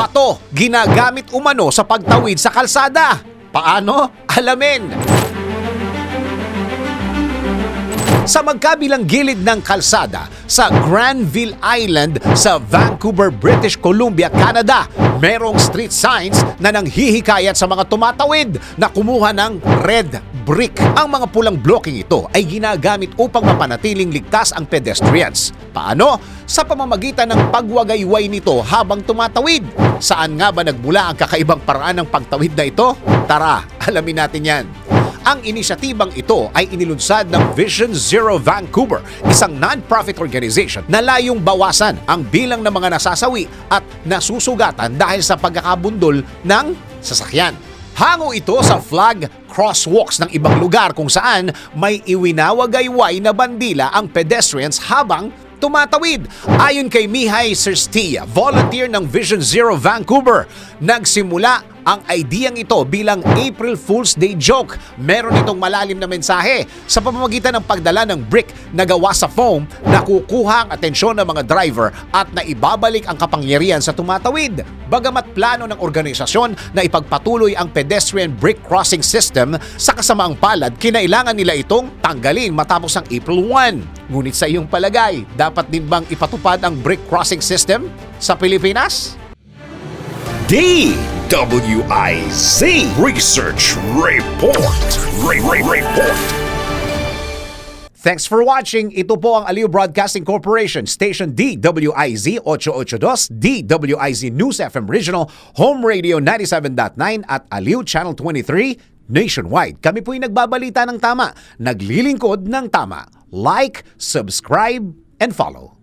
Bato, ginagamit umano sa pagtawid sa kalsada. Paano? Alamin! Sa magkabilang gilid ng kalsada sa Granville Island sa Vancouver, British Columbia, Canada, merong street signs na nanghihikayat sa mga tumatawid na kumuha ng red brick. Ang mga pulang blocking ito ay ginagamit upang mapanatiling ligtas ang pedestrians. Paano? Sa pamamagitan ng pagwagayway nito habang tumatawid. Saan nga ba nagmula ang kakaibang paraan ng pagtawid na ito? Tara, alamin natin yan. Ang inisyatibang ito ay inilunsad ng Vision Zero Vancouver, isang non-profit organization na layong bawasan ang bilang ng mga nasasawi at nasusugatan dahil sa pagkakabundol ng sasakyan. Hango ito sa flag crosswalks ng ibang lugar kung saan may iwinawagayway na bandila ang pedestrians habang tumatawid. Ayon kay Mihai Serstia, volunteer ng Vision Zero Vancouver, nagsimula ang ideyang ito bilang April Fool's Day joke. Meron itong malalim na mensahe sa pamamagitan ng pagdala ng brick na gawa sa foam na kukuha ang atensyon ng mga driver at na ibabalik ang kapangyarihan sa tumatawid. Bagamat plano ng organisasyon na ipagpatuloy ang pedestrian brick crossing system sa kasamaang palad, kinailangan nila itong tanggalin matapos ang April 1. Ngunit sa iyong palagay, dapat din bang ipatupad ang brick crossing system sa Pilipinas? DWIZ Research Report. Re- Re- Report. Thanks for watching. Ito po ang Aliw Broadcasting Corporation, Station DWIZ 882, DWIZ News FM Regional, Home Radio 97.9 at Aliw Channel 23 nationwide. Kami po'y nagbabalita ng tama, naglilingkod ng tama. Like, subscribe, and follow.